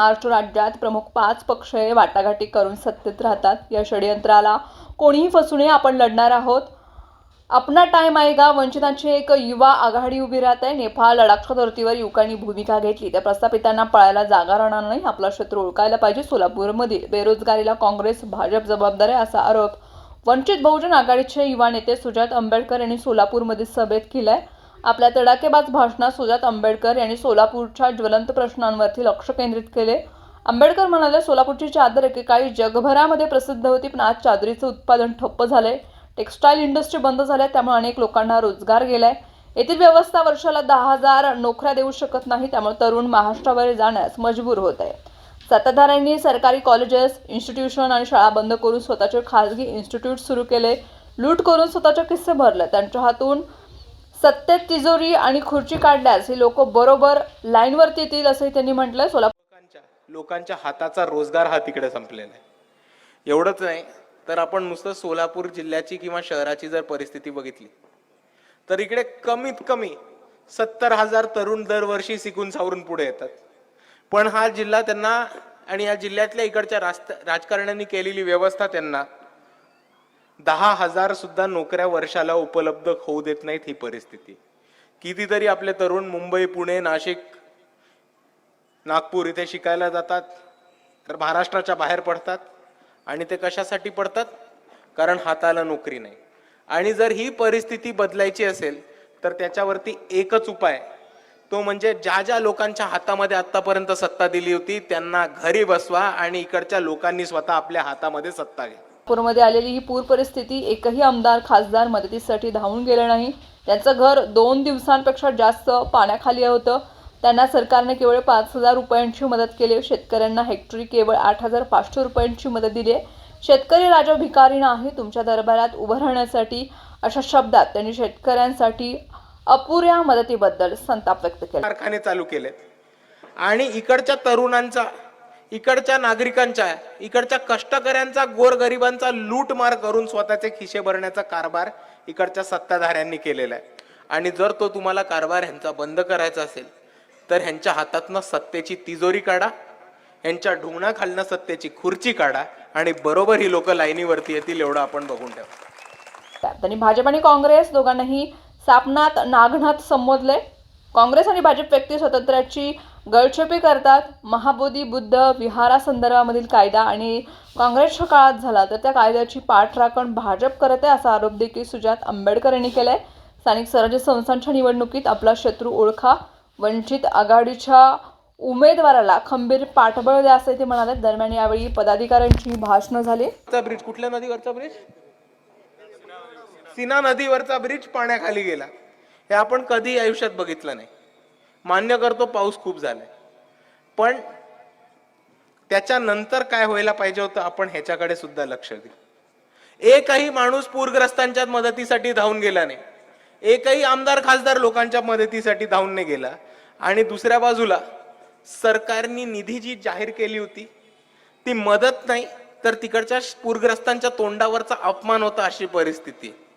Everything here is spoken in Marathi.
महाराष्ट्र राज्यात प्रमुख पाच पक्ष हे वाटाघाटी करून सत्तेत राहतात. या षडयंत्राला कोणीही फसू नये आपण लढणार आहोत. अपना टाइम आएगा. वंचितांची एक युवा आघाडी उभी राहत. आहे नेपाळ लडाखच्या धर्तीवर युवकांनी भूमिका घेतली. त्या प्रस्थापितांना पळायला जागा राहणार नाही. आपला शत्रू ओळखायला पाहिजे. सोलापूरमधील बेरोजगारीला काँग्रेस भाजप जबाबदार आहे असा आरोप वंचित बहुजन आघाडीचे युवा नेते सुजात आंबेडकर यांनी सोलापूरमध्ये सभेत केलाय. आपल्या तडाखेबाज भाषणात सुजात आंबेडकर यांनी सोलापूरच्या ज्वलंत प्रश्नांवरती लक्ष केंद्रित केले. आंबेडकर म्हणाले सोलापूरची चादर एकेकाळी जगभरामध्ये प्रसिद्ध होती पण आज चादरीचं उत्पादन ठप्प झालंय. टेक्स्टाईल इंडस्ट्री बंद झाल्या त्यामुळे अनेक लोकांना रोजगार गेलाय. येथील व्यवस्था वर्षाला दहा हजार नोकऱ्या देऊ शकत नाही त्यामुळे तरुण महाराष्ट्राबाहेर जाण्यास मजबूर होत आहे. सत्ताधाऱ्यांनी सरकारी कॉलेजेस इन्स्टिट्यूशन आणि शाळा बंद करून स्वतःचे खाजगी इन्स्टिट्यूट सुरू केले. लूट करून स्वतःचे किस्से भरले. त्यांच्या हातून सत्तेत तिजोरी आणि खुर्ची काढल्यास ही लोक बरोबर लाईनवरती येतील असंही त्यांनी म्हटलंय. सोलापूरच्या लोकांच्या लोकांच्या हाताचा रोजगार हा तिकडे संपलेला आहे. एवढंच नाही तर आपण नुसतं सोलापूर जिल्ह्याची किंवा शहराची जर परिस्थिती बघितली तर इकडे कमीत कमी सत्तर हजार तरुण दरवर्षी शिकून सावरून पुढे येतात. पण हा जिल्हा त्यांना आणि या जिल्ह्यातल्या इकडच्या राजकारण्यांनी केलेली व्यवस्था त्यांना दहा हजार सुद्धा नोकऱ्या वर्षाला उपलब्ध होऊ देत नाहीत ही परिस्थिती. कितीतरी आपले तरुण मुंबई पुणे नाशिक नागपूर इथे शिकायला जातात तर महाराष्ट्राच्या बाहेर पडतात आणि ते कशासाठी पडतात? कारण हाताला नोकरी नाही. आणि जर ही परिस्थिती बदलायची असेल तर त्याच्यावरती एकच उपाय तो म्हणजे ज्या ज्या लोकांच्या हातामध्ये आतापर्यंत सत्ता दिली होती त्यांना घरी बसवा आणि इकडच्या लोकांनी स्वतः आपल्या हातामध्ये सत्ता घ्या. नागपूरमध्ये आलेली ही पूर परिस्थिती एकही आमदार खासदार मदतीसाठी धावून गेलं नाही. त्यांचं घर दोन दिवसांपेक्षा जास्त पाण्याखाली होतं. त्यांना सरकारने केवळ पाच हजार रुपयांची मदत केली. शेतकऱ्यांना हेक्टरी केवळ आठ हजार पाचशे रुपयांची मदत दिली आहे. शेतकरी राजा भिकारी नाही तुमच्या दरबारात उभं राहण्यासाठी अशा शब्दात त्यांनी शेतकऱ्यांसाठी अपुऱ्या मदतीबद्दल संताप व्यक्त केला. कारखाने चालू केले आणि इकडच्या तरुणांचा इकडच्या नागरिकांच्या इकडच्या कष्टकऱ्यांचा गोरगरिबांचा लूटमार करून स्वतःचे खिशे भरण्याचा कारभार इकडच्या सत्ताधाऱ्यांनी केलेला आहे. आणि जर तो तुम्हाला कारभार ह्यांचा बंद करायचा असेल तर ह्यांच्या हातातनं सत्तेची तिजोरी काढा ह्यांच्या ढुंगणाखालनं सत्तेची खुर्ची काढा आणि बरोबर ही लोक लाईनीवरती येतील एवढं आपण बघून ठेवा. त्यांनी भाजप आणि काँग्रेस दोघांनाही सापनात नागनाथ संबोधले. काँग्रेस आणि भाजप व्यक्ती स्वातंत्र्याची गळचेपी करतात. महाबोधी बुद्ध विहारासंदर्भामधील कायदा आणि काँग्रेसच्या काळात झाला तर त्या कायद्याची पाठराखण भाजप करत आहे असा आरोप देखील सुजात आंबेडकर यांनी केलाय. स्थानिक स्वराज्य संस्थांच्या निवडणुकीत आपला शत्रू ओळखा. वंचित आघाडीच्या उमेदवाराला खंबीर पाठबळ द्या असे ते म्हणाले. दरम्यान यावेळी पदाधिकाऱ्यांची भाषणं झाली. ब्रिज कुठल्या नदीवरचा ब्रिज? सीना नदीवरचा ब्रिज पाण्याखाली गेला. हे आपण कधी आयुष्यात बघितलं नाही. मान्य करतो पाऊस खूप झालाय. पण त्याच्यानंतर काय व्हायला पाहिजे होतं आपण ह्याच्याकडे सुद्धा लक्ष देऊ. एकही माणूस पूरग्रस्तांच्या मदतीसाठी धावून गेला नाही. एकही आमदार खासदार लोकांच्या मदतीसाठी धावून नाही गेला. आणि दुसऱ्या बाजूला सरकारनी निधी जी जाहीर केली होती ती मदत नाही तर तिकडच्या पूरग्रस्तांच्या तोंडावरचा अपमान होता अशी परिस्थिती. आहे.